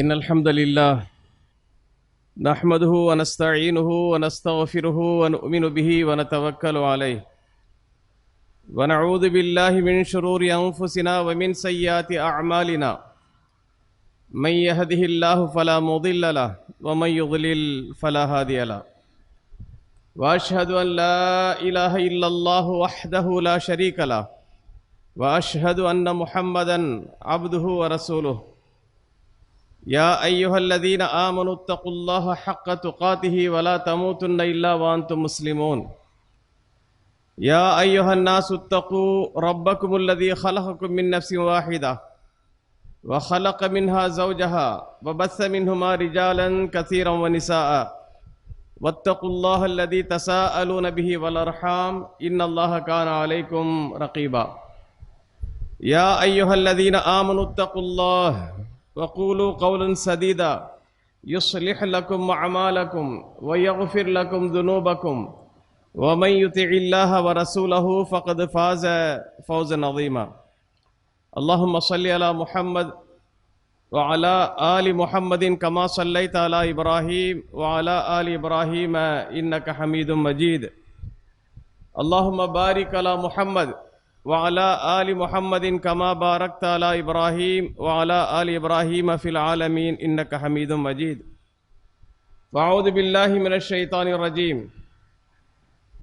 إن الحمد لله نحمده ونستعينه ونستغفره ونؤمن به ونتوكل عليه. ونعوذ بالله من شرور أنفسنا ومن سيئات أعمالنا. من يهده الله فلا مضل له ومن يضلل فلا هادي له. واشهد ان لا اله الا الله وحده لا شريك له. واشهد ان محمدا عبده ورسوله. يا ايها الذين امنوا اتقوا الله حق تقاته ولا تموتن الا وانتم مسلمون. يا ايها الناس اتقوا ربكم الذي خلقكم من نفس واحده وخلق منها زوجها وبث منهما رجالا كثيرا ونساء. واتقوا الله الذي تساءلون به والارحام ان الله كان عليكم رقيبا. يا ايها الذين امنوا اتقوا الله وقولوا قولا سديدا. يصلح لكم اعمالكم ويغفر لكم ذنوبكم. ومن يطع الله ورسوله فقد فاز فوزا عظيما. اللهم صل على محمد وعلى آل محمد كما صليت على إبراهيم وعلى آل إبراهيم إنك حميد مجيد. اللهم بارك على محمد وعلى آل محمد كما باركت على إبراهيم وعلى آل إبراهيم في العالمين إنك حميد مجيد. وأعوذ بالله من الشيطان الرجيم.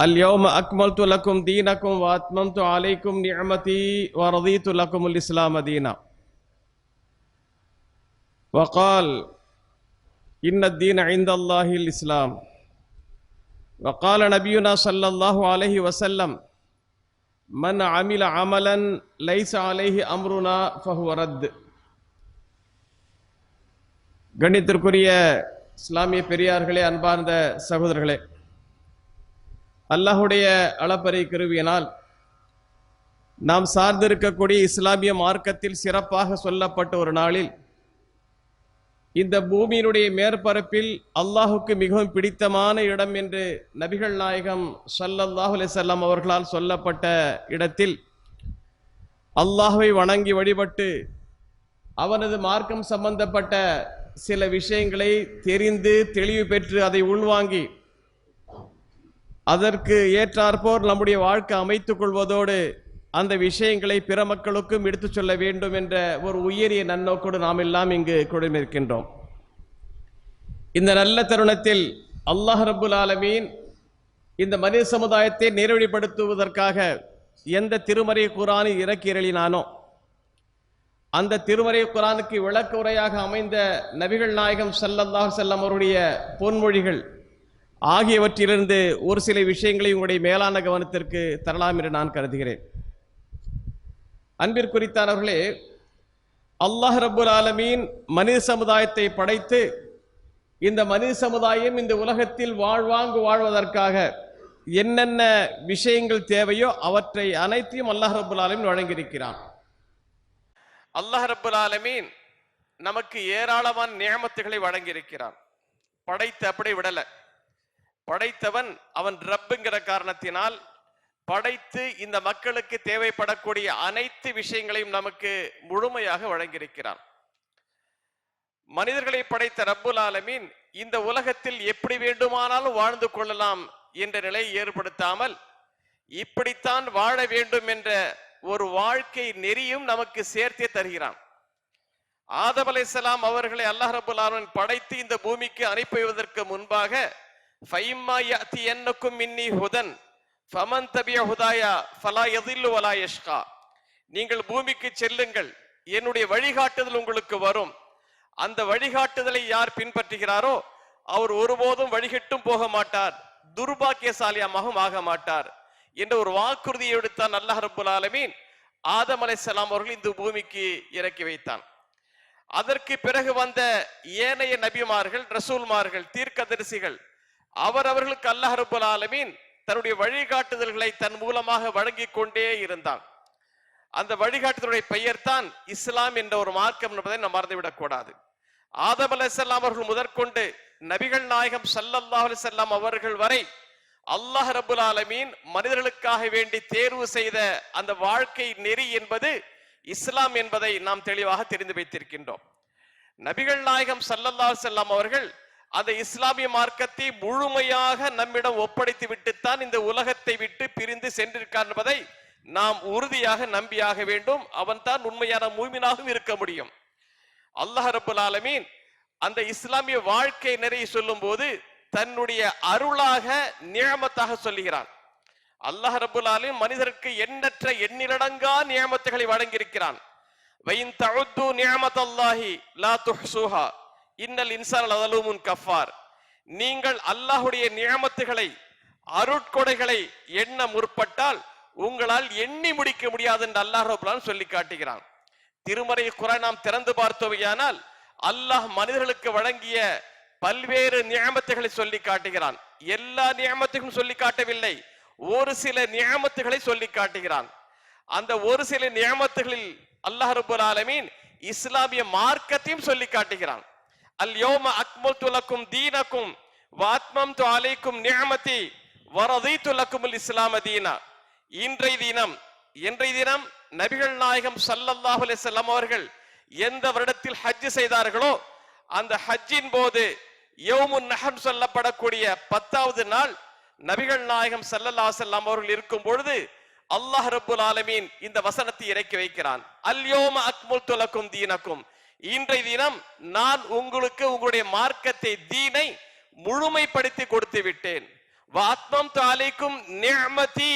اليوم أكملت لكم دينكم وأتممت عليكم نعمتي ورضيت لكم الإسلام دينا. وقال، إن الدين عند الله الإسلام. وقال نبينا صلى الله عليه وسلم மன் அமில அமலன் லைஸ் அம்ருனா ஃபஹுவரத் கணித்திற்குரிய இஸ்லாமிய பெரியார்களே அன்பார்ந்த சகோதரர்களே அல்லாஹுடைய அளப்பறை கருவியினால் நாம் சார்ந்திருக்கக்கூடிய இஸ்லாமிய மார்க்கத்தில் சிறப்பாக சொல்லப்பட்ட ஒரு நாளில் இந்த பூமியினுடைய மேற்பரப்பில் அல்லாஹுக்கு மிகவும் பிடித்தமான இடம் என்று நபிகள் நாயகம் சல்லல்லாஹு அலிசல்லாம் அவர்களால் சொல்லப்பட்ட இடத்தில் அல்லாஹுவை வணங்கி வழிபட்டு அவனது மார்க்கம் சம்பந்தப்பட்ட சில விஷயங்களை தெரிந்து தெளிவு பெற்று அதை உள்வாங்கி அதற்கு ஏற்றாற்போர் நம்முடைய வாழ்க்கை அமைத்துக் கொள்வதோடு அந்த விஷயங்களை பிற மக்களுக்கும் எடுத்துச் சொல்ல வேண்டும் என்ற ஒரு உயரிய நன்னோக்கோடு நாம் எல்லாம் இங்கு குழுமிருக்கின்றோம் இந்த நல்ல தருணத்தில் அல்லாஹ் ரபுல் ஆலமீன் இந்த மனித சமுதாயத்தை நேரடிப்படுத்துவதற்காக எந்த திருமறை குரானை இறக்கி எழினானோ அந்த திருமறை குரானுக்கு விளக்க உரையாக அமைந்த நபிகள் நாயகம் ஸல்லல்லாஹு செல்லம் அவருடைய பொன்மொழிகள் ஆகியவற்றிலிருந்து ஒரு சில விஷயங்களை உங்களுடைய மேலான கவனத்திற்கு தரலாம் என்று நான் கருதுகிறேன். அன்பிற்குரித்தானவர்களே அல்லாஹ் ரபுல் ஆலமீன் மனித சமுதாயத்தை படைத்து இந்த மனித சமுதாயம் இந்த உலகத்தில் வாழ்வாங்கு வாழ்வதற்காக என்னென்ன விஷயங்கள் தேவையோ அவற்றை அனைத்தையும் அல்லாஹ் ரபுல் ஆலமீன் வழங்கியிருக்கிறான். அல்லாஹ் ரபுல் ஆலமீன் நமக்கு ஏராளமான நியமத்துகளை வழங்கியிருக்கிறான். படைத்து அப்படி விடல. படைத்தவன் அவன் ரப்புங்கிற காரணத்தினால் படைத்து இந்த மக்களுக்கு தேவைப்படக்கூடிய அனைத்து விஷயங்களையும் நமக்கு முழுமையாக வழங்கியிருக்கிறார். மனிதர்களை படைத்த ரப்புல் ஆலமீன் இந்த உலகத்தில் எப்படி வேண்டுமானாலும் வாழ்ந்து கொள்ளலாம் என்ற நிலையை ஏற்படுத்தாமல் இப்படித்தான் வாழ வேண்டும் என்ற ஒரு வாழ்க்கை நெறியும் நமக்கு சேர்த்தே தருகிறான். ஆதம் அலைசலாம் அவர்களை அல்லாஹ் ரபுல் ஆலமின் படைத்து இந்த பூமிக்கு அனுப்பிவதற்கு முன்பாக ஃபைம்மா யஅதி என்னக்கும் மின்னி ஹுதன் ஃபமன் தபிய ஹுதாயா ஃபலா எதில்லு வலா யஷ்கா. நீங்கள் பூமிக்கு செல்லுங்கள். என்னுடைய வழிகாட்டுதல் உங்களுக்கு வரும். அந்த வழிகாட்டுதலை யார் பின்பற்றுகிறாரோ அவர் ஒருபோதும் வழிகட்டும் போக மாட்டார். துர்பாக்கியசாலியமாகவும் ஆக மாட்டார். என்ற ஒரு வாக்குறுதியை எடுத்தான் அல்லாஹ் ரப்புல் ஆலமீன். ஆதம் அலைஹிஸ்ஸலாம் அவர்கள் இந்த பூமிக்கு இறக்கி வைத்தான். அதற்கு பிறகு வந்த ஏனைய நபிமார்கள் ரசூல்மார்கள் தீர்க்கதரிசிகள் அவரவர்களுக்கு அல்லாஹ் ரப்பல் ஆலமீன் தன்னுடைய வழிகாட்டுதல்களை தன் மூலமாக வழங்கிக் கொண்டே இருந்தான். அந்த வழிகாட்டுதலுடைய பெயர் தான் இஸ்லாம் என்ற ஒரு மார்க்கம் என்பதை நாம் மறந்துவிடக் கூடாது. ஆதம் அலிசல்லாம் அவர்கள் முதற்கொண்டு நபிகள் நாயகம் சல்லல்லா அலிசல்லாம் அவர்கள் வரை அல்லாஹ் ரபுல் ஆலமீன் மனிதர்களுக்காக வேண்டி தேர்வு செய்த அந்த வாழ்க்கை நெறி என்பது இஸ்லாம் என்பதை நாம் தெளிவாக தெரிந்து வைத்திருக்கின்றோம். நபிகள் நாயகம் சல்லல்லா செல்லாம் அவர்கள் அந்த இஸ்லாமிய மார்க்கத்தை முழுமையாக நம்மிடம் ஒப்படைத்து விட்டுத்தான் இந்த உலகத்தை விட்டு பிரிந்து சென்றிருக்கார் என்பதை நாம் உறுதியாக நம்பியாக வேண்டும். அவன் தான் உண்மையான மூமினாகவும் இருக்க முடியும். அல்லாஹ் ரபுல் ஆலமீன் அந்த இஸ்லாமிய வாழ்க்கை நிறைய சொல்லும் போது தன்னுடைய அருளாக நியமத்தாக சொல்லுகிறான். அல்லாஹ் ரபுல் ஆலமீன் மனிதருக்கு எண்ணற்ற எண்ணிலடங்கா நியமத்துகளை வழங்கியிருக்கிறான். வைன் தஉத்து நியமத்தல்லாஹி லா துஹ்சுஹா இன்னல் இன்சான் அதலூமுன் கஃபார். நீங்கள் அல்லாஹுடைய நியமத்துகளை அருட்கொடைகளை எண்ண முற்பட்டால் உங்களால் எண்ணி முடிக்க முடியாது என்று அல்லாஹ் சொல்லி காட்டுகிறான். திருமறை குரான் நாம் திறந்து பார்த்தவையானால் அல்லாஹ் மனிதர்களுக்கு வழங்கிய பல்வேறு நியமத்துகளை சொல்லி காட்டுகிறான். எல்லா நியமத்துக்கும் சொல்லி காட்டவில்லை ஒரு சில நியமத்துகளை சொல்லி காட்டுகிறான். அந்த ஒரு சில நியமத்துகளில் அல்லாஹ் ரபுல் ஆலமீன் இஸ்லாமிய மார்க்கத்தையும் சொல்லி காட்டுகிறான். அல் யோம அக்மல்து லக்கும் தீனக்கும் வாத்மம்து அலைக்கும் நியமதி வரதீத்து லக்குமுல் இஸ்லாம தீனா இன்றைய தினம் இன்றைய தினம் நபிகள் நாயகம் சல்லல்லாஹு அலைஹி வஸல்லம் அவர்கள் எந்த வருடத்தில் ஹஜ் செய்தார்களோ அந்த ஹஜ்ஜின் போது யௌமுன் நஹர் சொல்லப்படக்கூடிய பத்தாவது நாள் நபிகள் நாயகம் ஸல்லல்லாஹு அலைஹி அவர்கள் இருக்கும் பொழுது அல்லாஹ் ரப்புல் ஆலமீன் இந்த வசனத்தை இறக்கி வைக்கிறான். அல்யோம அக்முல் துலக்கும் தீனக்கும். இன்றைய தினம் நான் உங்களுக்கு உங்களுடைய மார்க்கத்தை தீனை முழுமைப்படுத்தி கொடுத்து விட்டேன். வாத்மம் தாலிக்கும் நியமதி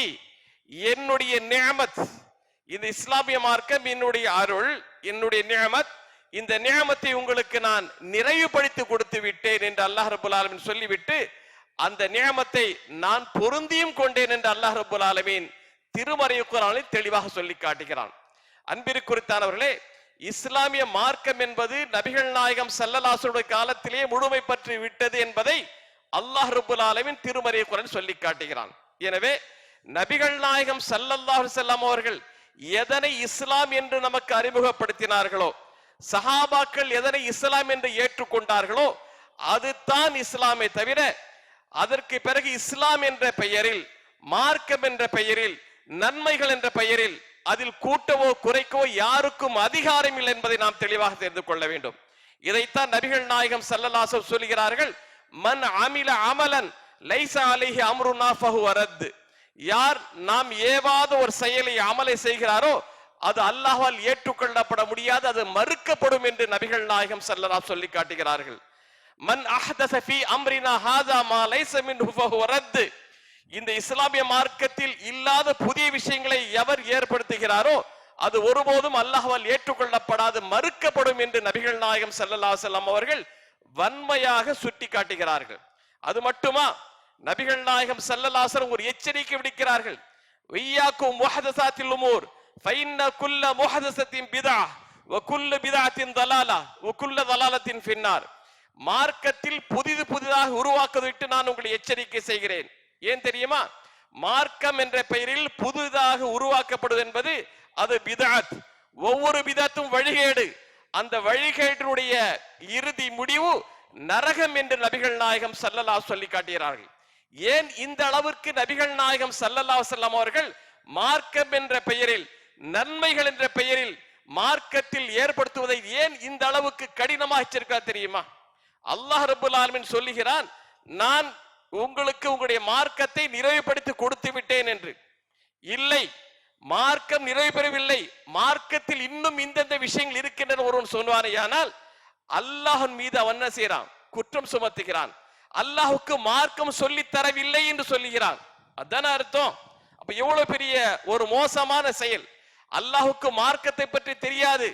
என்னுடைய நேமத் இந்த இஸ்லாமிய மார்க்கம் என்னுடைய அருள் என்னுடைய நியமத் இந்த நேமத்தை உங்களுக்கு நான் நிறைவுபடுத்தி கொடுத்து விட்டேன் என்று அல்லாஹ் ரபுல் ஆலமின் சொல்லிவிட்டு அந்த நியமத்தை நான் பொருந்தியும் கொண்டேன் என்று அல்லாஹ் ரபுல் ஆலமீன் திருமறை தெளிவாக சொல்லி காட்டுகிறான். அன்பிற்குறித்தானவர்களே இஸ்லாமிய மார்க்கம் என்பது நபிகள் நாயகம் சல்லலாசுடைய காலத்திலே முழுமை பற்றி விட்டது என்பதை அல்லாஹ் ரபுல் ஆலமின் திருமறை குரான் சொல்லி காட்டுகிறான். எனவே நபிகள் நாயகம் சல்லல்லாஹு செல்லம் அவர்கள் எதனை இஸ்லாம் என்று நமக்கு அறிமுகப்படுத்தினார்களோ சஹாபாக்கள் எதனை இஸ்லாம் என்று ஏற்றுக்கொண்டார்களோ அதுதான் இஸ்லாமே தவிர அதற்கு பிறகு இஸ்லாம் என்ற பெயரில் மார்க்கம் என்ற பெயரில் நன்மைகள் என்ற பெயரில் அதில் கூட்டவோ குறைக்கவோ யாருக்கும் அதிகாரம் இல்லை என்பதை நாம் தெளிவாக தெரிந்து கொள்ள வேண்டும். இதைத்தான் நபிகள் நாயகம் ஸல்லல்லாஹு சொல்கிறார்கள் மன் அமில அமலன் லைசா அலிஹி அம்ருனா ஃபஹு யார் நாம் ஏவாத ஒரு செயலை அமலை செய்கிறாரோ அது அல்லாஹால் ஏற்றுக்கொள்ளப்பட முடியாது அது மறுக்கப்படும் என்று நபிகள் நாயகம் ஸல்லல்லாஹு சொல்லி காட்டுகிறார்கள். மன் அஹ்தஸ ஃபீ அம்ரினா ஹாதா மா லைஸ மின்ஹு ஃபஹு ரத்து இந்த இஸ்லாமிய மார்க்கத்தில் இல்லாத புதிய விஷயங்களை எவர் ஏற்படுத்துகிறாரோ அது ஒருபோதும் அல்லாஹ்வால் ஏற்றுக்கொள்ளப்படாது மறுக்கப்படும் என்று நபிகள் நாயகம் சல்லல்லா செல்லம் அவர்கள் வன்மையாக சுட்டி காட்டுகிறார்கள் அது மட்டுமா நபிகள் நாயகம் ஸல்லல்லாஹு ஒரு எச்சரிக்கை விடுக்கிறார்கள். வையாக்கும் முஹதசாத்தில் உமூர் ஃபைன்ன குல்ல முஹதசத்தின் பிதா வகுல்ல பிதாத்தின் தலாலா வகுல்ல தலாலத்தின் பின்னார் மார்க்கத்தில் புதிது புதிதாக உருவாக்குவதை விட்டு நான் உங்களை எச்சரிக்கை செய்கிறேன். ஏன் தெரியுமா? மார்க்கம் என்ற பெயரில் புதிதாக உருவாக்கப்படுவது என்பது அது பிதாத். ஒவ்வொரு பிதாத்தும் வழிகேடு. அந்த வழிகேட்டினுடைய இறுதி முடிவு நரகம் என்று நபிகள் நாயகம் சல்லல்லா சொல்லி காட்டுகிறார்கள் ஏன் இந்த அளவிற்கு நபிகள் நாயகம் சல்லல்லா செல்லம் அவர்கள் மார்க்கம் என்ற பெயரில் நன்மைகள் என்ற பெயரில் மார்க்கத்தில் ஏற்படுத்துவதை ஏன் இந்த அளவுக்கு கடினமாக தெரியுமா? அல்லாஹ் ரபுல் ஆலமின் சொல்லுகிறான் நான் உங்களுக்கு உங்களுடைய மார்க்கத்தை நிறைவுபடுத்தி கொடுத்து விட்டேன் என்று. இல்லை மார்க்கம் நிறைவு பெறவில்லை மார்க்கத்தில் இன்னும் இந்தந்த விஷயங்கள் இருக்கின்றன ஒருவன் சொன்னானேயானால் அல்லாஹன் மீது அவன் என்ன செய்யறான் குற்றம் சுமத்துகிறான். அல்லாஹுக்கு மார்க்கம் சொல்லி தரவில்லை என்று சொல்லுகிறான். அதான அர்த்தம்? அப்ப எவ்வளவு பெரிய ஒரு மோசமான செயல். அல்லாஹுக்கு மார்க்கத்தை பற்றி தெரியாது.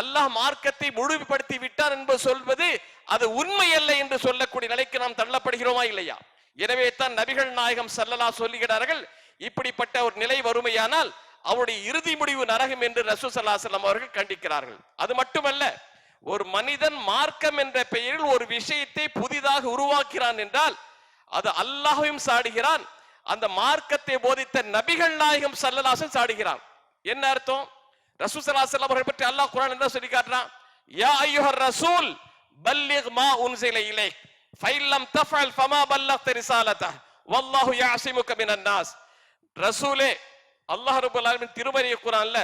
அல்லாஹ் மார்க்கத்தை முழுமைப்படுத்தி விட்டார் என்பது சொல்வது அது உண்மை அல்ல என்று சொல்லக்கூடிய நிலைக்கு நாம் தள்ளப்படுகிறோமா இல்லையா? எனவே தான் நபிகள் நாயகம் சல்லல்லா சொல்லுகிறார்கள் இப்படிப்பட்ட ஒரு நிலை வறுமையானால் அவருடைய இறுதி முடிவு நரகம் என்று ரசூ சல்லாசலம் அவர்கள் கண்டிக்கிறார்கள். அது மட்டுமல்ல ஒரு மனிதன் மார்க்கம் என்ற பெயரில் ஒரு விஷயத்தை புதிதாக உருவாக்கிறான் என்றால் அது அல்லாஹையும் சாடுகிறான் அந்த மார்க்கத்தை போதித்த நபிகள் நாயகம் சல்லலாசன் சாடுகிறான். என்ன அர்த்தம்? ரசூசலாசல் அவர்கள் பற்றி அல்லாஹ் குரான் என்ன சொல்லி காட்டுறான் யா ஐயோஹர் ரசூல் பல்லிக் மா உன்சில இலைக். ஃபைல்லம் தஃபல் ஃபமா பல்லக்த ரிசாலத வல்லாஹு யாசிமுக மினன் நாஸ் ரசூலே அல்லாஹ் ரபுல் ஆலமின் திருமறை குரான்ல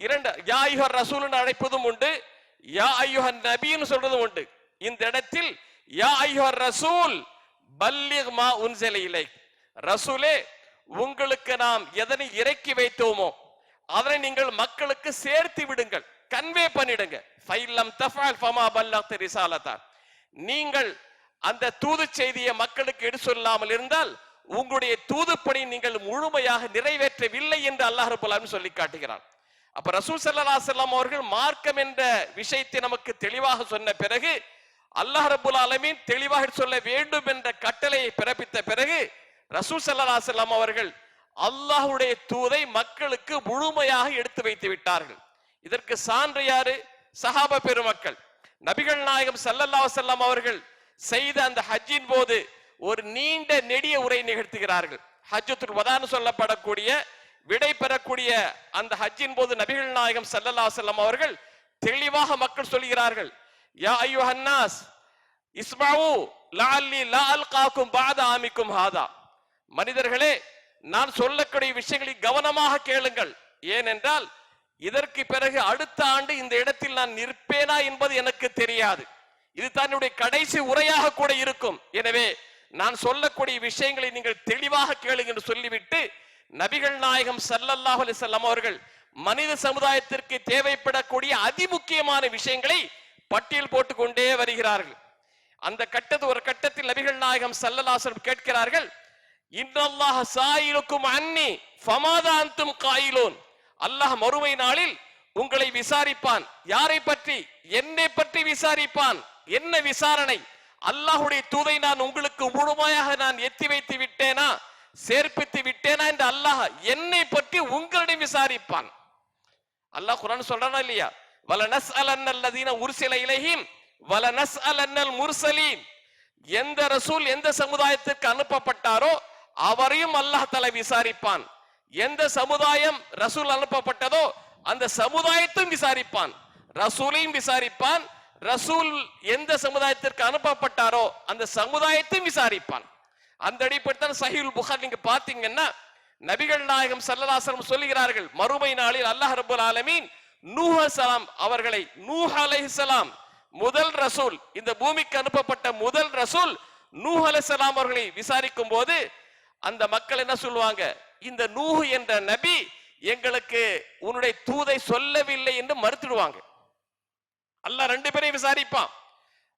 இரண்டு யா ஐயோ ரசூல்னு அழைப்பதும் உண்டு யா ஐயோ நபின்னு சொல்றதும் உண்டு இந்த இடத்தில் யா ஐயோ ரசூல் பல்லிக் மா உன்சில இலைக் ரசூலே உங்களுக்கு நாம் எதனை இறக்கி வைத்தோமோ அதனை நீங்கள் மக்களுக்கு சேர்த்து விடுங்கள் கன்வே பண்ணிடுங்க ஃபைல்லம் தஃபால் ஃபமா பல்லக்த ரிசாலதா நீங்கள் அந்த தூது செய்தியை மக்களுக்கு எடுத்து சொல்லாமல் இருந்தால் உங்களுடைய தூதுப்பணி நீங்கள் முழுமையாக நிறைவேற்றவில்லை என்று அல்லாஹ் ரபுல் சொல்லி காட்டுகிறான். அப்ப ரசூல் சல்லா செல்லாம் அவர்கள் மார்க்கம் என்ற விஷயத்தை நமக்கு தெளிவாக சொன்ன பிறகு அல்லாஹ் ரபுல் ஆலமீன் தெளிவாக சொல்ல வேண்டும் என்ற கட்டளையை பிறப்பித்த பிறகு ரசூல் சல்லா செல்லாம் அவர்கள் அல்லாஹுடைய தூதை மக்களுக்கு முழுமையாக எடுத்து வைத்து விட்டார்கள். இதற்கு சான்று யாரு? சஹாபா பெருமக்கள். நபிகள் நாயகம் சல்லல்லா செல்லாம் அவர்கள் செய்த அந்த ஹஜ்ஜின் போது ஒரு நீண்ட நெடிய உரை நிகழ்த்துகிறார்கள். ஹஜ்ஜத்துல் வதான்னு சொல்லப்படக்கூடிய விடை பெறக்கூடிய அந்த ஹஜ்ஜின் போது நபிகள் நாயகம் சல்லல்லா செல்லம் அவர்கள் தெளிவாக மக்கள் சொல்கிறார்கள் யா ஐயுஹன்னாஸ் இஸ்மாவு லாலி லா காக்கும் பாத ஆமிக்கும் ஹாதா. மனிதர்களே நான் சொல்லக்கூடிய விஷயங்களை கவனமாக கேளுங்கள். ஏனென்றால் இதற்கு பிறகு அடுத்த ஆண்டு இந்த இடத்தில் நான் நிற்பேனா என்பது எனக்கு தெரியாது. இது தன்னுடைய கடைசி உரையாக கூட இருக்கும். எனவே நான் சொல்லக்கூடிய விஷயங்களை நீங்கள் தெளிவாக கேளுங்க என்று சொல்லிவிட்டு நபிகள் நாயகம் சல்லல்லாஹ் அலிசல்லாம் அவர்கள் மனித சமுதாயத்திற்கு தேவைப்படக்கூடிய அதிமுக்கியமான விஷயங்களை பட்டியல் போட்டு கொண்டே வருகிறார்கள். அந்த கட்டத்து ஒரு கட்டத்தில் நபிகள் நாயகம் சல்லல்லாசன் கேட்கிறார்கள் இன்னல்லாஹ் சாயிலுக்கும் அன்னி ஃபமாதா அந்தும் காயிலோன். அல்லாஹ் மறுமை நாளில் உங்களை விசாரிப்பான். யாரை பற்றி? என்னை பற்றி விசாரிப்பான். என்ன விசாரணை? அல்லாஹுடைய தூதை நான் உங்களுக்கு முழுமையாக நான் எத்தி வைத்து விட்டேனா? சேர்ப்பித்து விட்டேனா என்று அல்லாஹ் என்னை பற்றி உங்களிடம் விசாரிப்பான். அல்லாஹ் குரான் சொல்றானா இல்லையா? வலனஸ் அலன்னல்லதீன உர்சில இலைஹிம் வல நஸ் அலன்னல் முர்சலீன். எந்த ரசூல் எந்த சமுதாயத்திற்கு அனுப்பப்பட்டாரோ அவரையும் அல்லாஹ் தலை விசாரிப்பான். எந்த சமுதாயம் ரசூல் அனுப்பப்பட்டதோ அந்த சமுதாயத்தையும் விசாரிப்பான். ரசூலையும் விசாரிப்பான். ரசூல் எந்த சமுதாயத்திற்கு அனுப்பப்பட்டாரோ அந்த சமுதாயத்தையும் விசாரிப்பான். அந்த அடிப்படையில் சஹீல் புகார் நீங்க பாத்தீங்கன்னா நபிகள் நாயகம் சல்லல்லாசலம் சொல்லுகிறார்கள் மறுமை நாளில் அல்லாஹ் ரபுல் ஆலமீன் நூஹ் சலாம் அவர்களை நூஹ் அலைஹிஸ்ஸலாம் முதல் ரசூல் இந்த பூமிக்கு அனுப்பப்பட்ட முதல் ரசூல் நூஹ் அலைஹிஸ்ஸலாம் அவர்களை விசாரிக்கும் போது அந்த மக்கள் என்ன சொல்லுவாங்க இந்த நூஹ் என்ற நபி எங்களுக்கு உன்னுடைய தூதை சொல்லவில்லை என்று மறுத்துடுவாங்க. அல்லாஹ் ரெண்டு பேரையும் விசாரிப்பான்.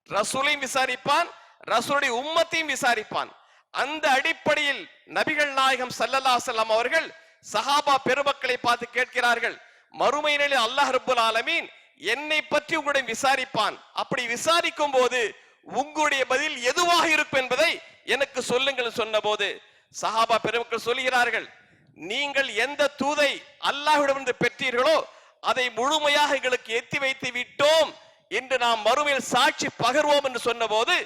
ரசூலையும் விசாரிப்பான் ரசூலுடைய உம்மத்தையும் விசாரிப்பான். அந்த அடிப்படையில் நபிகள் நாயகம் சல்லல்லா அலைஹி அவர்கள் சஹாபா பெருமக்களை பார்த்து கேட்கிறார்கள் மறுமை நிலையில் அல்லாஹ் ரபுல் ஆலமீன் என்னை பற்றி உங்களுடன் விசாரிப்பான். அப்படி விசாரிக்கும் போது உங்களுடைய பதில் எதுவாக இருக்கும் என்பதை எனக்கு சொல்லுங்கள் சொன்னபோது சஹாபா பெருமக்கள் சொல்கிறார்கள் நீங்கள் எந்த தூதை அல்லாஹ்விடமிருந்து பெற்றீர்களோ அதை முழுமையாக எங்களுக்கு எத்தி வைத்து விட்டோம் என்று நாம் மறுமையில் சாட்சி பகர்வோம் என்று சொன்னபோது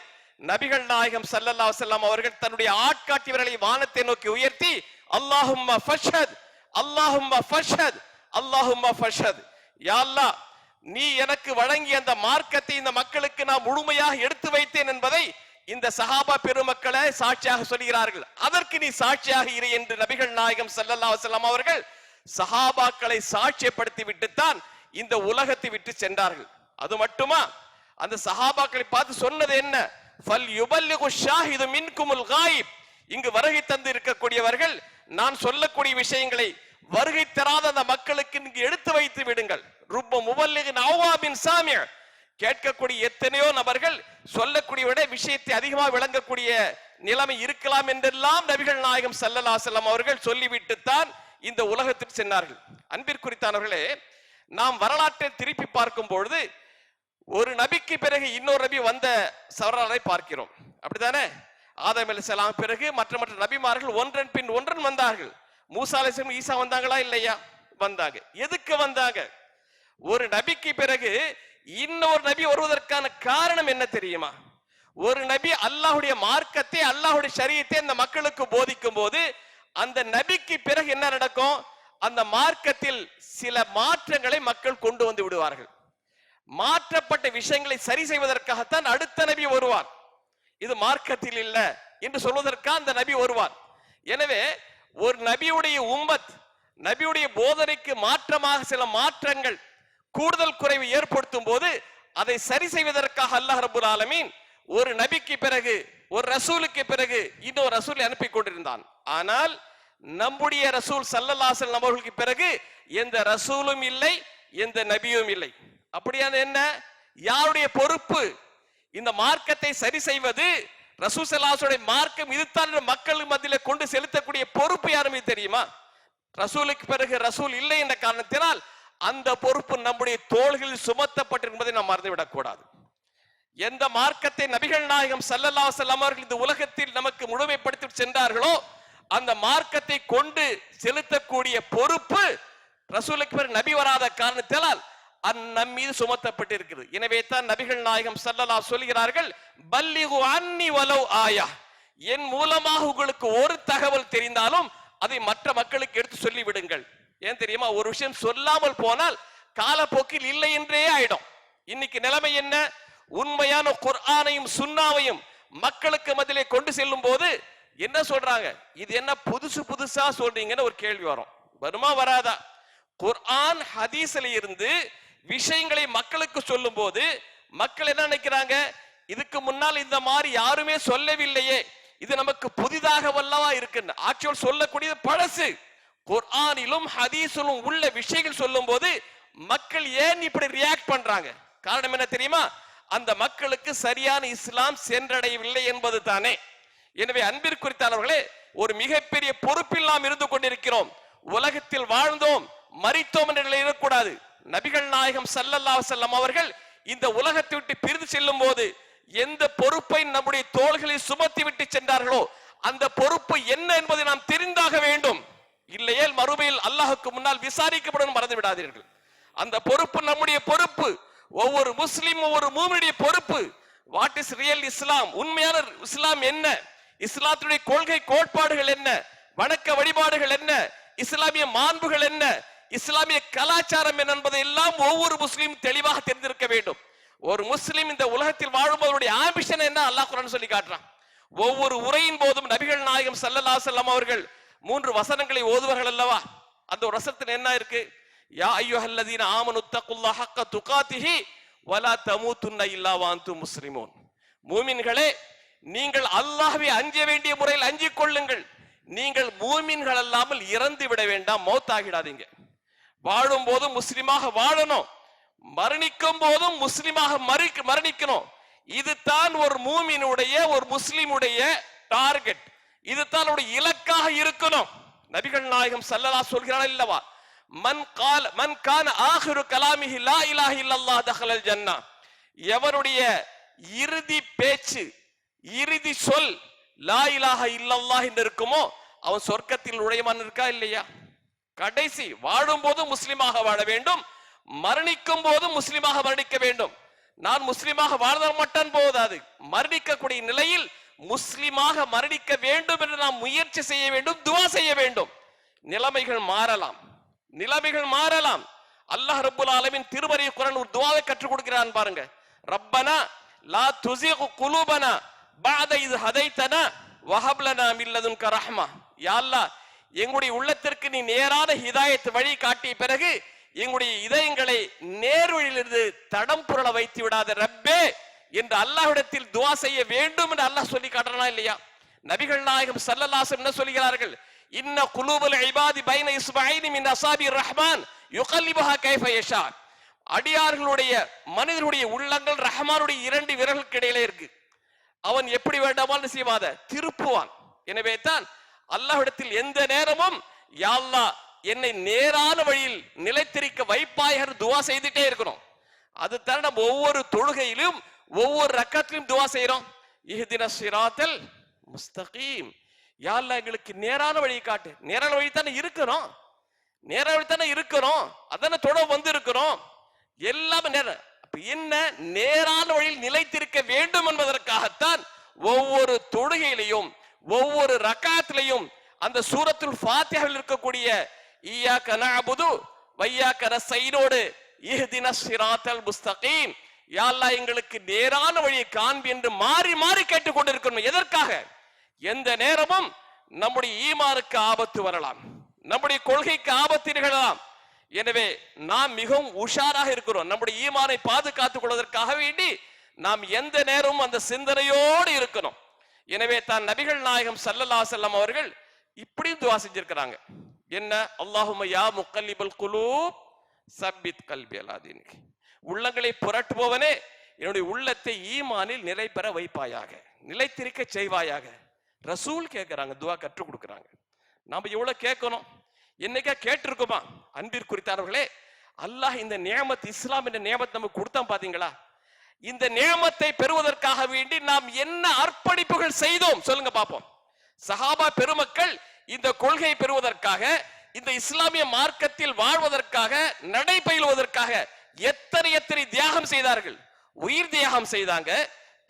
நபிகள் நாயகம் சல்லல்லா செல்லாம் அவர்கள் தன்னுடைய ஆட்காட்டியவர்களை வானத்தை நோக்கி உயர்த்தி அல்லாஹும் ஃபஷ்ஹத் அல்லாஹும் ஃபஷ்ஹத் அல்லாஹும்ம யா அல்லாஹ் நீ எனக்கு வழங்கிய அந்த மார்க்கத்தை இந்த மக்களுக்கு நான் முழுமையாக எடுத்து வைத்தேன் என்பதை இந்த சஹாபா பெருமக்களை சாட்சியாக சொல்கிறார்கள். அதற்கு நீ சாட்சியாக இரு என்று நபிகள் நாயகம் சல்லல்லா செல்லாம் அவர்கள் சஹாபாக்களை சாட்சியப்படுத்தி விட்டுத்தான் இந்த உலகத்தை விட்டு சென்றார்கள். அது மட்டுமா? அந்த சஹாபாக்களை பார்த்து சொன்னது என்ன? ஃபல் யுபல்லிகு ஷாஹிது மின்குமுல் காயிப். இங்கு வருகை தந்து இருக்கக்கூடியவர்கள் நான் சொல்லக்கூடிய விஷயங்களை வருகை தராத அந்த மக்களுக்கு இங்கு எடுத்து வைத்து விடுங்கள். ருப்ப முபல்லிகு நவ்வாபின் சாமிய. கேட்கக்கூடிய எத்தனையோ நபர்கள் சொல்லக்கூடிய விட விஷயத்தை அதிகமாக விளங்கக்கூடிய நிலைமை இருக்கலாம் என்றெல்லாம் நபிகள் நாயகம் சல்லல்லா செல்லம் அவர்கள் சொல்லிவிட்டு தான் இந்த உலகத்திற்கு சென்றார்கள் அன்பிற்குறித்தானவர்களே நாம் வரலாற்றை திருப்பி பார்க்கும் பொழுது ஒரு நபிக்கு பிறகு இன்னொரு நபி வந்த சவரலை பார்க்கிறோம். அப்படித்தானே? ஆதம் அலைஹிஸ்ஸலாம் பிறகு மற்ற மற்ற நபிமார்கள் ஒன்றன் பின் ஒன்றன் வந்தார்கள். மூசா அலைஹிஸ்ஸலாம் ஈசா வந்தாங்களா இல்லையா? வந்தாங்க. எதுக்கு வந்தாங்க? ஒரு நபிக்கு பிறகு இன்னொரு நபி வருவதற்கான காரணம் என்ன தெரியுமா? ஒரு நபி அல்லாஹுடைய மார்க்கத்தை அல்லாஹுடைய சரியத்தை அந்த மக்களுக்கு போதிக்கும் போது அந்த நபிக்கு பிறகு என்ன நடக்கும்? அந்த மார்க்கத்தில் சில மாற்றங்களை மக்கள் கொண்டு வந்து விடுவார்கள். மாற்றப்பட்ட விஷயங்களை சரி செய்வதற்காகத்தான் அடுத்த நபி வருவார். இது மார்க்கத்தில் இல்ல என்று சொல்வதற்காக அந்த நபி வருவார். எனவே ஒரு நபியுடைய உம்மத் நபியுடைய போதனைக்கு மாற்றமாக சில மாற்றங்கள் கூடுதல் குறைவு ஏற்படுத்தும் போது அதை சரி செய்வதற்காக அல்லாஹ் ரபுல் ஆலமீன் ஒரு நபிக்கு பிறகு ஒரு ரசூலுக்கு பிறகு இன்னொரு ரசூல் அனுப்பி கொண்டிருந்தான். ஆனால் நம்முடைய ரசூல் சல்லல்லாசல் அவர்களுக்கு பிறகு எந்த ரசூலும் இல்லை எந்த நபியும் இல்லை. அப்படியான என்ன? யாருடைய பொறுப்பு? இந்த மார்க்கத்தை சரி செய்வது ரசூல் சல்லாசுடைய மார்க்கம் இதுதான் மக்கள் மத்தியில கொண்டு செலுத்தக்கூடிய பொறுப்பு யாருமே தெரியுமா? ரசூலுக்கு பிறகு ரசூல் இல்லை என்ற காரணத்தினால் அந்த பொறுப்பு நம்முடைய தோள்களில் சுமத்தப்பட்டிருப்பதை நாம் மறந்துவிடக் கூடாது. எந்த மார்க்கத்தை நபிகள் நாயகம் சல்லல்லா செல்லம் அவர்கள் இந்த உலகத்தில் நமக்கு முழுமைப்படுத்தி சென்றார்களோ அந்த மார்க்கத்தை கொண்டு செலுத்தக்கூடிய பொறுப்பு ரசூலுக்கு பிறகு நபி வராத காரணத்தினால் அந் நம் மீது சுமத்தப்பட்டிருக்கிறது. எனவே தான் நபிகள் நாயகம் சல்லல்லா சொல்கிறார்கள் பல்லிகு அன்னி வலவ் ஆயா. என் மூலமாக உங்களுக்கு ஒரு தகவல் தெரிந்தாலும் அதை மற்ற மக்களுக்கு எடுத்து சொல்லி விடுங்கள் ஏன் தெரியுமா? ஒரு விஷயம் சொல்லாமல் போனால் காலப்போக்கில் இல்லை என்றே ஆயிடும். இன்னைக்கு நிலைமை என்ன? உண்மையான குர்ஆனையும் சுண்ணாவையும் மக்களுக்கு மத்தியிலே கொண்டு செல்லும் போது என்ன சொல்றாங்க? இது என்ன புதுசு புதுசா சொல்றீங்கன்னு ஒரு கேள்வி வரும். வருமா வராதா? குர்ஆன் ஹதீஸ்ல இருந்து விஷயங்களை மக்களுக்கு சொல்லும் போது மக்கள் என்ன நினைக்கிறாங்க? இதுக்கு முன்னால் இந்த மாதிரி யாருமே சொல்லவில்லையே. இது நமக்கு புதிதாக வல்லவா இருக்குன்னு. ஆக்சுவல் சொல்லக்கூடியது பழசு. குர்ஆனிலும் ஹதீஸிலும் உள்ள விஷயங்கள் சொல்லும் போது மக்கள் ஏன் இப்படி ரியாக்ட் பண்றாங்க? காரணம் என்ன தெரியுமா? அந்த மக்களுக்கு சரியான இஸ்லாம் சென்றடையவில்லை என்பது தானே. எனவே அன்பிற்குறித்தானவர்களே ஒரு மிகப்பெரிய பொறுப்பில் நாம் இருந்து கொண்டிருக்கிறோம். உலகத்தில் வாழ்ந்தோம் மறித்தோம் என்ற நிலை இருக்கக்கூடாது. நபிகள் நாயகம் சல்லல்லா செல்லம் அவர்கள் இந்த உலகத்தை விட்டு பிரிந்து செல்லும் போது எந்த பொறுப்பை நம்முடைய தோள்களில் சுமத்தி விட்டு சென்றார்களோ அந்த பொறுப்பு என்ன என்பதை நாம் தெரிந்தாக வேண்டும். இல்லையேல் மறுமையில் அல்லாஹுக்கு முன்னால் விசாரிக்கப்படும் மறந்து விடாதீர்கள். அந்த பொறுப்பு நம்முடைய பொறுப்பு. ஒவ்வொரு முஸ்லிம் ஒவ்வொரு மூமியுடைய பொறுப்பு. வாட் இஸ் ரியல் இஸ்லாம் உண்மையான இஸ்லாம் என்ன? இஸ்லாத்துடைய கொள்கை கோட்பாடுகள் என்ன? வணக்க வழிபாடுகள் என்ன? இஸ்லாமிய மாண்புகள் என்ன? இஸ்லாமிய கலாச்சாரம் என்ன என்பதை எல்லாம் ஒவ்வொரு முஸ்லீம் தெளிவாக தெரிந்திருக்க வேண்டும். ஒரு முஸ்லீம் இந்த உலகத்தில் வாழும்போதுடைய ஆம்பிஷன் என்ன? அல்லாஹ் குரான் சொல்லி காட்டுறான். ஒவ்வொரு உரையின் போதும் நபிகள் நாயகம் சல்லல்லா செல்லம் அவர்கள் மூன்று வசனங்களை ஓதுவார்கள் அல்லவா? அந்த ஒரு வசனத்தில் என்ன இருக்கு? யா ஐயுஹல்லதீன ஆமனு தக்குல்லாஹ ஹக்க துகாத்திஹி வலா தமூதுன்ன இல்லா வாந்து முஸ்லிமோன் மூமின்களே நீங்கள் அல்லாஹ்வை அஞ்ச வேண்டிய முறையில் அஞ்சிக் கொள்ளுங்கள் நீங்கள் மூமின்கள் அல்லாமல் இறந்து விட வேண்டாம் மௌத்தாகிடாதீங்க வாழும் போதும் முஸ்லிமாக வாழணும் மரணிக்கும் போதும் முஸ்லிமாக மறி- மரணிக்கணும் இதுதான் ஒரு மூமினுடைய ஒரு முஸ்லிமுடைய டார்கெட் இதுதான் அவருடைய இலக்காக இருக்கணும் நபிகள் நாயகம் சல்லலா சொல்கிறாள் இல்லவா மன் கால மன் கான ஆஹிரு கலாமிஹி லா இல்லல்லாஹ் தஹலல் ஜன்னா. எவருடைய இறுதி பேச்சு இறுதி சொல் லா இலாஹ இல்லல்லாஹ் என்று இருக்குமோ அவன் சொர்க்கத்தில் நுழையமான் இருக்கா இல்லையா? கடைசி வாழும் போதும் முஸ்லிமாக வாழ வேண்டும் மரணிக்கும் போது முஸ்லிமாக மரணிக்க வேண்டும். நான் முஸ்லிமாக வாழ்ந்தால் மட்டும் போதாது. மரணிக்கக்கூடிய நிலையில் முஸ்லிமாக மரணிக்க வேண்டும் என்று நாம் முயற்சி செய்ய வேண்டும் துவா செய்ய வேண்டும். நிலைமைகள் மாறலாம். நிலைமைகள் மாறலாம். அல்லாஹ் ரப்புல் ஆலமின் திருவரிய குரன் ஒரு துவாவை கற்றுக் கொடுக்கிறான் பாருங்க. ரப்பனா லா துசி குலூபனா பாத இது ஹதைத்தனா வஹப்லனா கரஹ்மா யாழ்லா யா அல்லாஹ் எங்களுடைய உள்ளத்திற்கு நீ நேரான ஹிதாயத் வழி காட்டிய பிறகு எங்களுடைய இதயங்களை நேர்வழியிலிருந்து தடம் புரள வைத்து விடாத ரப்பே என்று அல்லாஹ்விடத்தில் துவா செய்ய வேண்டும் என்று அல்லாஹ் சொல்லி காட்டுறானா இல்லையா? நபிகள் நாயகம் சல்லல்லாசம் என்ன சொல்கிறார்கள்? இன்ன குலூபல் ஐபாதி பைன இஸ்மாயினி மின் அசாபி ரஹ்மான் யுகல்லிபஹா கைஃப யஷா. அடியார்களுடைய மனிதனுடைய உள்ளங்கள் ரஹ்மானுடைய இரண்டு விரல்களுக்கு இடையிலே இருக்கு. அவன் எப்படி வேண்டாமாலும் செய்வாத திருப்புவான். எனவே தான் அல்லாஹிடத்தில் எந்த நேரமும் யாழ்லா என்னை நேரான வழியில் நிலைத்திருக்க வைப்பாயர் துவா செய்துட்டே இருக்கணும். அது தர நம்ம ஒவ்வொரு தொழுகையிலும் ஒவ்வொரு ரக்கத்திலும் துவா செய்யறோம். இஹ்தின சிராத்தல் முஸ்தகீம். யா எங்களுக்கு நேரான வழியை காட்டு? நேரான வழி தானே இருக்கிறோம். நேரான வழி தானே இருக்கிறோம். அதானே தொட வந்து இருக்கிறோம் எல்லாமே நேரம் அப்ப என்ன நேரான வழியில் நிலைத்திருக்க வேண்டும் என்பதற்காகத்தான் ஒவ்வொரு தொழுகையிலையும் ஒவ்வொரு ரக்காத்திலையும் அந்த சூரத்துல் ஃபாத்தியாவில் இருக்கக்கூடிய ஈயா கனபுது வையா கனசைனோடு இஹ்தின சிராத்தல் முஸ்தகீம். யா எங்களுக்கு நேரான வழியை காண்பி என்று மாறி மாறி கேட்டுக்கொண்டிருக்கணும் எதற்காக? எந்த நேரமும் நம்முடைய ஈமானுக்கு ஆபத்து வரலாம். நம்முடைய கொள்கைக்கு ஆபத்து நிகழலாம். எனவே நாம் மிகவும் உஷாராக இருக்கிறோம். நம்முடைய ஈமானை பாதுகாத்துக் கொள்வதற்காக வேண்டி நாம் எந்த நேரமும் அந்த சிந்தனையோடு இருக்கணும். எனவே தான் நபிகள் நாயகம் சல்லல்லா செல்லம் அவர்கள் இப்படியும் துவா செஞ்சிருக்கிறாங்க. என்ன? அல்லாஹும்ம யா முக்கல்லிபல் குலூப் சப்பித் கல்வி அலா உள்ளங்களை புரட்டுபவனே என்னுடைய உள்ளத்தை ஈமானில் நிலை பெற வைப்பாயாக நிலைத்திருக்க செய்வாயாக. ரசூல் கேட்கறாங்க துவா கற்றுக் கொடுக்குறாங்க. நாம எவ்வளவு கேட்கணும்? என்னைக்கா கேட்டிருக்கோமா? அன்பிற் குறித்தானவர்களே அல்லாஹ் இந்த நியமத் இஸ்லாம் என்ற நியமத்தை நமக்கு கொடுத்தான் பாத்தீங்களா? இந்த நியமத்தை பெறுவதற்காக வேண்டி நாம் என்ன அர்ப்பணிப்புகள் செய்தோம்? சொல்லுங்க பாப்போம். சஹாபா பெருமக்கள் இந்த கொள்கை பெறுவதற்காக இந்த இஸ்லாமிய மார்க்கத்தில் வாழ்வதற்காக நடைபயிலுவதற்காக எத்தனை எத்தனை தியாகம் செய்தார்கள்? உயிர் தியாகம் செய்தாங்க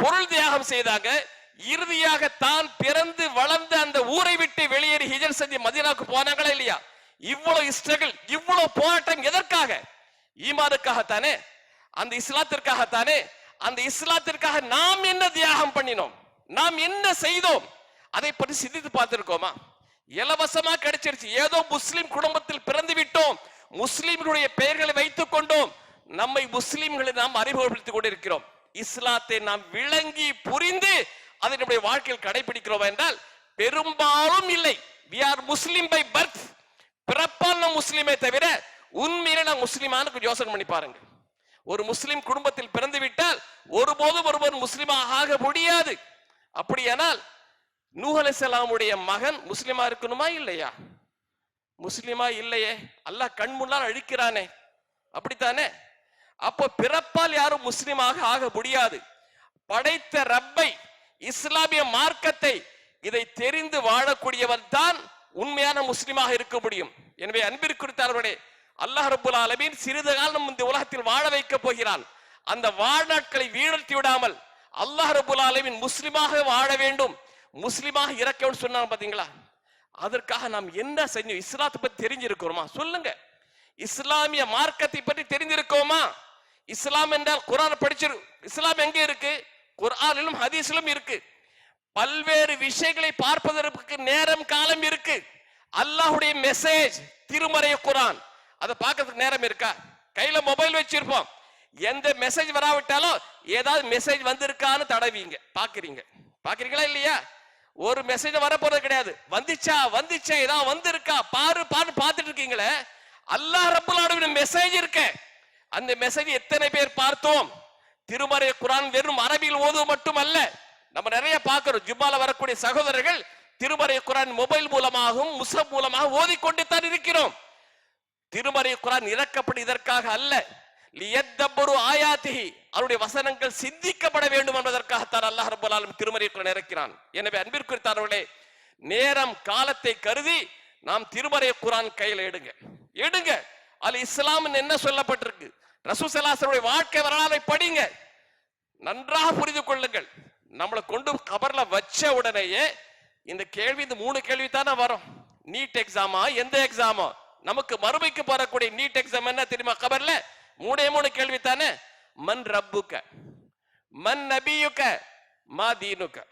பொருள் தியாகம் செய்தாங்க இறுதியாக தான் பிறந்து வளர்ந்த அந்த ஊரை விட்டு வெளியேறி ஹிஜர் செஞ்சு மதீனாவுக்கு போனாங்களா இல்லையா? இவ்வளவு ஸ்ட்ரகிள் இவ்வளவு போராட்டம் எதற்காக? ஈமானுக்காகத்தானே? அந்த இஸ்லாத்திற்காகத்தானே? அந்த இஸ்லாத்திற்காக நாம் என்ன தியாகம் பண்ணினோம்? நாம் என்ன செய்தோம்? அதை பற்றி சிந்தித்து பார்த்திருக்கோமா? இலவசமா கிடைச்சிருச்சு. ஏதோ முஸ்லிம் குடும்பத்தில் பிறந்து விட்டோம். முஸ்லிம்களுடைய பெயர்களை வைத்துக் கொண்டோம். நம்மை முஸ்லிம்களை நாம் அறிமுகப்படுத்திக் கொண்டிருக்கிறோம். இஸ்லாத்தை நாம் விளங்கி புரிந்து அதை நம்முடைய வாழ்க்கையில் கடைபிடிக்கிறோம் என்றால் பெரும்பாலும் இல்லை. We are Muslim by birth பிறப்பால் நாம் முஸ்லிமே தவிர உண்மையிலே நான் முஸ்லிமானு கொஞ்சம் யோசனை பண்ணி பாருங்க. ஒரு முஸ்லிம் குடும்பத்தில் பிறந்து விட்டால் ஒருபோதும் ஒருவர் முஸ்லிமாக ஆக முடியாது. அப்படியானால் நூஹ் மகன் முஸ்லிமா இருக்கணுமா இல்லையா? முஸ்லிமா இல்லையே. அல்லாஹ் கண் முன்னால் அழிக்கிறானே. அப்படித்தானே? அப்போ பிறப்பால் யாரும் முஸ்லிமாக ஆக முடியாது. படைத்த ரப்பை இஸ்லாமிய மார்க்கத்தை இதை தெரிந்து வாழக்கூடியவன் தான் உண்மையான முஸ்லிமாக இருக்க முடியும். எனவே அன்பிற்குறித்தார்களே அல்லாஹ் ரபுல் ஆலமீன் சிறிது காலம் இந்த உலகத்தில் வாழ வைக்க போகிறான். அந்த வாழ்நாட்களை வீழ்த்தி விடாமல் அல்லாஹ் ரபுல் ஆலமின் முஸ்லிமாக வாழ வேண்டும் முஸ்லிமாக இறக்கவும் சொன்னாங்க பாத்தீங்களா அதற்காக நாம் என்ன செஞ்சோம் இஸ்லாத்தை பத்தி தெரிஞ்சிருக்கிறோமா? சொல்லுங்க. இஸ்லாமிய மார்க்கத்தை பற்றி தெரிஞ்சிருக்கோமா? இஸ்லாம் என்றால் குரான் படிச்சிரு இஸ்லாம் எங்க இருக்கு? குரானிலும் ஹதீஸிலும் இருக்கு. பல்வேறு விஷயங்களை பார்ப்பதற்கு நேரம் காலம் இருக்கு. அல்லாஹுடைய மெசேஜ் திருமறை குரான் அதை பார்க்கறதுக்கு நேரம் இருக்கா? கையில மொபைல் வச்சிருப்போம். எந்த மெசேஜ் வராவிட்டாலும் ஏதாவது மெசேஜ் வந்திருக்கான்னு தடவிங்க. பாக்குறீங்க பாக்குறீங்களா இல்லையா? ஒரு மெசேஜ் வரப்போறது கிடையாது. வந்துச்சா? வந்துச்சா? ஏதாவது வந்திருக்கா? பாரு பாரு பார்த்துட்டு இருக்கீங்களே. அல்லாஹ் ரப்பல் மெசேஜ் இருக்க. அந்த மெசேஜ் எத்தனை பேர் பார்த்தோம்? திருமறை குரான் வெறும் அரபியில் ஓதுவது மட்டுமல்ல நம்ம நிறைய பார்க்கிறோம். ஜிம்மால வரக்கூடிய சகோதரர்கள் திருமறை குரான் மொபைல் மூலமாகவும் முஸ்லிம் மூலமாக ஓதிக்கொண்டு தான் இருக்கிறோம். திருமறை குரான் இறக்கப்படும் இதற்காக அல்ல. லியத்தப்பரு ஆயாத்திஹி அவருடைய வசனங்கள் சிந்திக்கப்பட வேண்டும் என்பதற்காகத்தான் அல்லாஹ் ரப்பல் ஆலமீன் திருமறை குரான் இறக்கிறான். எனவே அன்பிற்குறித்தானவர்களே நேரம் காலத்தை கருதி நாம் திருமறை குரான் கையில எடுங்க. எடுங்க. அது இஸ்லாம் என்ன சொல்லப்பட்டிருக்கு? ரசூசலாசருடைய வாழ்க்கை வரலாறை படிங்க. நன்றாக புரிந்து கொள்ளுங்கள். நம்மளை கொண்டு கபர்ல வச்ச உடனேயே இந்த கேள்வி இந்த மூணு கேள்வி தானே வரும். நீட் எக்ஸாமா எந்த எக்ஸாமா? நமக்கு மறுமைக்கு போறக்கூடிய நீட் எக்ஸாம் என்ன தெரியுமா கபர்ல? மூணே மூணு கேள்வி தானே மன் ரப்புக்க மன் நபியுக்க மா தீனுக்க.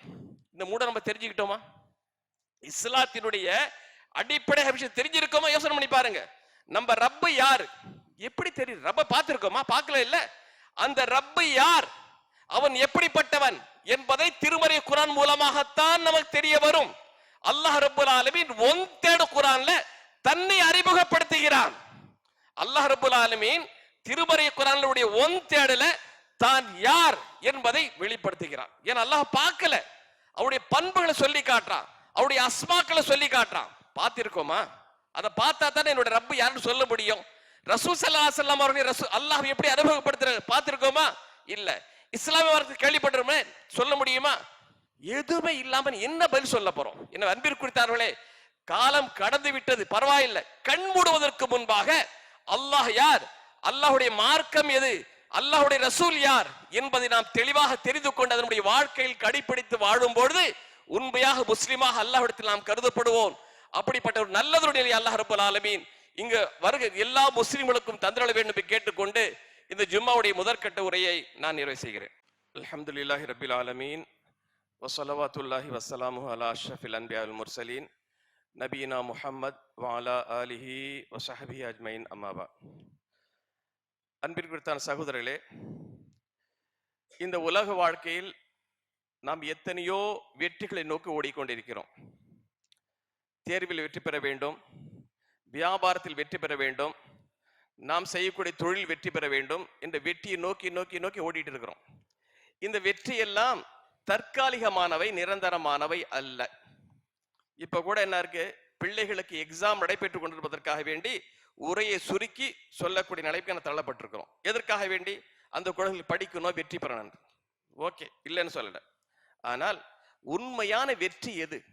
இந்த மூட நம்ம தெரிஞ்சுக்கிட்டோமா? இஸ்லாத்தினுடைய அடிப்படை விஷயம் தெரிஞ்சிருக்கோமா? யோசனை பண்ணி பாருங்க. நம்ம ரப்பு யாரு? எப்படி தெரியும் ரப்ப பார்த்துருக்கோமா? பார்க்கல இல்ல? அந்த ரப்பு யார்? அவன் எப்படிப்பட்டவன் என்பதை திருமறை குரான் மூலமாகத்தான் நமக்கு தெரிய வரும். அல்லாஹ் ரபுல் ஆலமீன் ஒன் தேடு குரான்ல தன்னை அறிமுகப்படுத்துகிறான். அல்லாஹ் ரபுல் ஆலமீன் திருமறை குரானுடைய ஒன் தேடல தான் யார் என்பதை வெளிப்படுத்துகிறான். ஏன் அல்லாஹ் பார்க்கல? அவருடைய பண்புகளை சொல்லி காட்டுறான். அவருடைய அஸ்மாக்களை சொல்லி காட்டுறான். பார்த்திருக்கோமா? அதை பார்த்தா தானே என்னோட ரப்பு யாருன்னு சொல்ல முடியும்? ரசூ சல்லா செல்லம் அவர்களை ரசூ அல்லாஹ் எப்படி அறிமுகப்படுத்துற பார்த்துருக்கோமா? இல்ல. இஸ்லாமிய வார்த்தை கேள்விப்பட்டிருமே சொல்ல முடியுமா? எதுவுமே இல்லாம என்ன பதில் சொல்ல போறோம்? என்ன அன்பிற்கு அன்பிற்குறித்தார்களே காலம் கடந்து விட்டது பரவாயில்லை. கண் மூடுவதற்கு முன்பாக அல்லாஹ் யார்? அல்லாஹுடைய மார்க்கம் எது? அல்லாஹுடைய ரசூல் யார்? என்பதை நாம் தெளிவாக தெரிந்து கொண்டு அதனுடைய வாழ்க்கையில் கடைபிடித்து வாழும் பொழுது உண்மையாக முஸ்லிமாக அல்லாஹ்விடத்தில் நாம் கருதப்படுவோம். அப்படிப்பட்ட ஒரு நல்லதொரு நிலை அல்லாஹ் ரபுல் ஆலமீன் இங்க வருக எல்லா முஸ்லிம்களுக்கும் தந்திரள வேண்டும் என்று கேட்டுக்கொண்டு இந்த ஜும்மாவுடைய முதற்கட்ட உரையை நான் நிறைவு செய்கிறேன். அல்ஹம்துலில்லாஹி ரபில் ஆலமீன். வசலவாத்துல்லாஹி வசலாமு அலா அஷ்ரஃபில் அன்பியா அல் முர்சலீன். நபீனா முஹம்மத் வாலா ஆலிஹி வசஹபி அஜ்மைன் அம்மாபா அன்பிற்குத்தான சகோதரர்களே இந்த உலக வாழ்க்கையில் நாம் எத்தனையோ வெற்றிகளை நோக்கி ஓடிக்கொண்டிருக்கிறோம். தேர்வில் வெற்றி பெற வேண்டும். வியாபாரத்தில் வெற்றி பெற வேண்டும். நாம் செய்யக்கூடிய தொழில் வெற்றி பெற வேண்டும். என்ற வெற்றியை நோக்கி நோக்கி நோக்கி ஓடிட்டு இருக்கிறோம். இந்த வெற்றி எல்லாம் தற்காலிகமானவை நிரந்தரமானவை அல்ல. இப்ப கூட என்ன இருக்கு? பிள்ளைகளுக்கு எக்ஸாம் நடைபெற்றுக் கொண்டிருப்பதற்காக வேண்டி உரையை சுருக்கி சொல்லக்கூடிய நிலைக்கு என தள்ளப்பட்டிருக்கிறோம். எதற்காக வேண்டி? அந்த குழந்தைகள் படிக்கணும் வெற்றி பெறணும். ஓகே இல்லைன்னு சொல்லல. ஆனால் உண்மையான வெற்றி எது?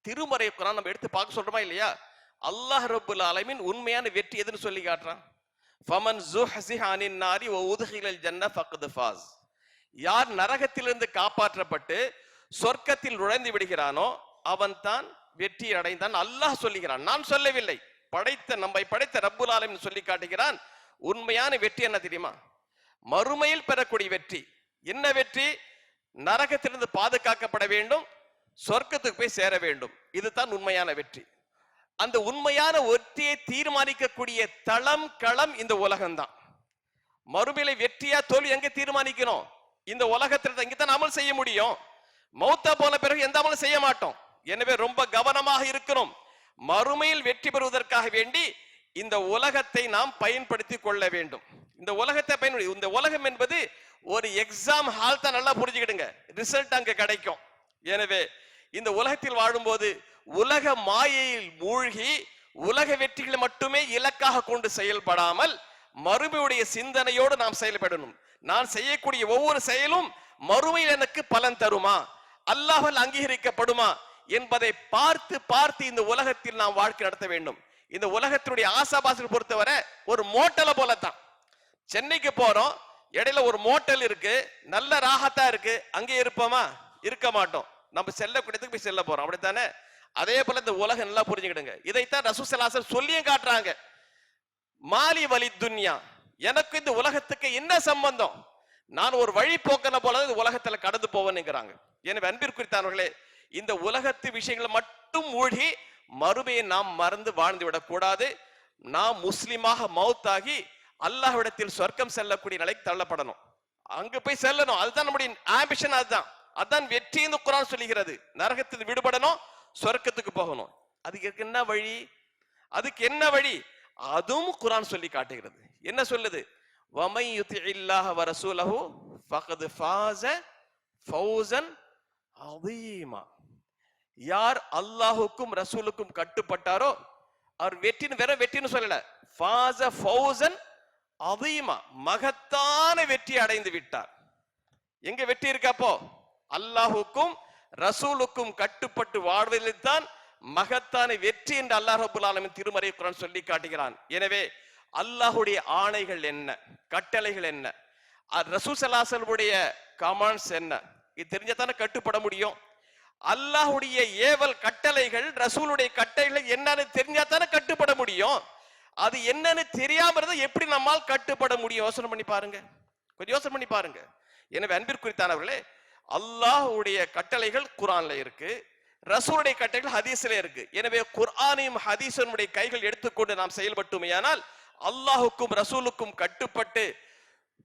திருமறை குரான் நம்ம எடுத்து பார்க்க சொல்றோமா இல்லையா? அல்லாஹ் ரபுல் ஆலமின் உண்மையான வெற்றி எதுன்னு சொல்லி காட்டுறான். ஃபமன் ஜுஹ்ஸிஹ அனின் நாரி ஓ உத்ஹிலல் ஜன்ன ஃபக்து ஃபாஸ். யார் நரகத்திலிருந்து காப்பாற்றப்பட்டு சொர்க்கத்தில் நுழைந்து விடுகிறானோ அவன் தான் வெற்றி அடைந்தான் அல்லாஹ் சொல்லுகிறான். நான் சொல்லவில்லை. படைத்த நம்மை படைத்த ரப்புல் ஆலமின் சொல்லி காட்டுகிறான். உண்மையான வெற்றி என்ன தெரியுமா? மறுமையில் பெறக்கூடிய வெற்றி. என்ன வெற்றி? நரகத்திலிருந்து பாதுகாக்கப்பட வேண்டும் சொர்க்கத்துக்கு போய் சேர வேண்டும். இதுதான் உண்மையான வெற்றி. அந்த உண்மையான ஒற்றியை தீர்மானிக்கக்கூடிய தளம் களம் இந்த உலகம்தான். மறுமையில வெற்றியா தோல்வி எங்க தீர்மானிக்கணும்? இந்த உலகத்துல இங்கதான் அமல் செய்ய முடியும். மௌத்தா போன பிறகு எந்த அமலும் செய்ய மாட்டோம். எனவே ரொம்ப கவனமாக இருக்கணும். மறுமையில் வெற்றி பெறுவதற்காக வேண்டி இந்த உலகத்தை நாம் பயன்படுத்தி கொள்ள வேண்டும். இந்த உலகத்தை பயன்படுத்தி இந்த உலகம் என்பது ஒரு எக்ஸாம் ஹால் தான். நல்லா புரிஞ்சுக்கிடுங்க. ரிசல்ட் அங்க கிடைக்கும். எனவே இந்த உலகத்தில் வாழும்போது உலக மாயையில் மூழ்கி உலக வெற்றிகளை மட்டுமே இலக்காக கொண்டு செயல்படாமல் மறுமையுடைய சிந்தனையோடு நாம் செயல்படணும். நான் செய்யக்கூடிய ஒவ்வொரு செயலும் மறுமையில் எனக்கு பலன் தருமா? அல்லாமல் அங்கீகரிக்கப்படுமா? என்பதை பார்த்து பார்த்து இந்த உலகத்தில் நாம் வாழ்க்கை நடத்த வேண்டும். இந்த உலகத்தினுடைய ஆசாபாசத்தை பொறுத்தவரை ஒரு மோட்டலை போலத்தான். சென்னைக்கு போறோம் இடையில ஒரு மோட்டல் இருக்கு நல்ல ராகத்தா இருக்கு அங்கே இருப்போமா? இருக்க மாட்டோம். நம்ம செல்லக்கூடியதுக்கு போய் செல்ல போறோம். அப்படித்தானே? அதே போல இந்த உலகம் நல்லா புரிஞ்சுக்கிடுங்க. இதைத்தான் ரசூசலாசர் சொல்லியும் காட்டுறாங்க. மாலி வலி துன்யா. எனக்கு இந்த உலகத்துக்கு என்ன சம்பந்தம்? நான் ஒரு வழி போக்கன போல இந்த உலகத்துல கடந்து போவேன்னுங்கிறாங்க. எனவே அன்பிற்குறித்தானவர்களே இந்த உலகத்து விஷயங்களை மட்டும் மூழ்கி மறுமையை நாம் மறந்து வாழ்ந்து விடக்கூடாது. நாம் முஸ்லீமாக மௌத்தாகி அல்லாஹ்விடத்தில் சொர்க்கம் செல்லக்கூடிய நிலைக்கு தள்ளப்படணும். அங்க போய் செல்லணும். அதுதான் நம்முடைய ஆம்பிஷன் அதுதான். அதான் வெற்றி இந்த குரான் சொல்லுகிறது. நரகத்தில் விடுபடணும் சொர்க்கத்துக்கு போகணும். அதுக்கு என்ன வழி? அதுக்கு என்ன வழி? அதுவும் குரான் சொல்லி காட்டுகிறது. என்ன சொல்லுது? வமை யுத்தி இல்லாஹ வரசூலஹு ஃபகது ஃபாஸ ஃபௌசன் அதீமா யார் அல்லாஹுக்கும் ரசூலுக்கும் கட்டுப்பட்டாரோ அவர் வெற்றின்னு வேற வெற்றின்னு சொல்லல. ஃபாஸ ஃபௌசன் அதீமா மகத்தான வெற்றி அடைந்து விட்டார். எங்க வெற்றி இருக்கப்போ அல்லாஹுக்கும் ரசூலுக்கும் கட்டுப்பட்டு வாழ்வதில் தான் மகத்தான வெற்றி என்று அல்லாஹ் ரபுல் ஆலமின் திருமறை குரான் சொல்லி காட்டுகிறான். எனவே அல்லாஹுடைய ஆணைகள் என்ன? கட்டளைகள் என்ன? ரசூசலாசலுடைய கமாண்ட்ஸ் என்ன? இது தெரிஞ்சதானே கட்டுப்பட முடியும். அல்லாஹுடைய ஏவல் கட்டளைகள் ரசூலுடைய கட்டளைகள் என்னன்னு தெரிஞ்சா தானே கட்டுப்பட முடியும். அது என்னன்னு தெரியாம இருந்தா எப்படி நம்மால் கட்டுப்பட முடியும்? யோசனை பண்ணி பாருங்க. கொஞ்சம் யோசனை பண்ணி பாருங்க. எனவே அன்பிற்குறித்தானவர்களே அல்லாஹுடைய கட்டளைகள் குரான்ல இருக்கு ரசூருடைய கட்டளைகள் ஹதீஸ்ல இருக்கு. எனவே குர்ஆனையும் ஹதீசனுடைய கைகள் எடுத்துக்கொண்டு நாம் செயல்பட்டுமையானால் அல்லாஹுக்கும் ரசூலுக்கும் கட்டுப்பட்டு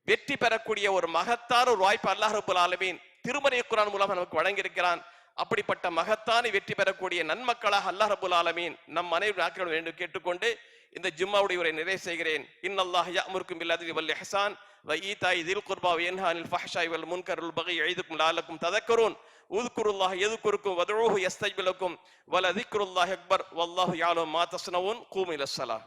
வெற்றி பெறக்கூடிய ஒரு மகத்தான ஒரு வாய்ப்பு அல்லாஹ் ரபுல் ஆலமீன் திருமறை குரான் மூலமாக நமக்கு வழங்கியிருக்கிறான். அப்படிப்பட்ட மகத்தான வெற்றி பெறக்கூடிய நன்மக்களாக அல்லாஹ் ரபுல் ஆலமீன் நம் அனைவரும் ஆக்கிரம் வேண்டும் கேட்டுக்கொண்டு இந்த ஜும்மாவுடைய உரை நிறைவு செய்கிறேன். இன்னல்லாஹ் யாமுருக்கும் இல்லாத வல் ஹசான் வ ஈதாய் தில் குர்பா என்ஹானில் ஃபஹஷாய் வல் முன்கருல் பகை எழுதுக்கும் லாலக்கும் ததக்கரூன். உதுக்குருல்லாஹ் எதுக்குருக்கும் வதழுஹு எஸ்தைபிலக்கும் வல திக்ருல்லாஹ் அக்பர். வல்லாஹு யாலும் மா தஸ்னவும் கூமிலஸ்ஸலா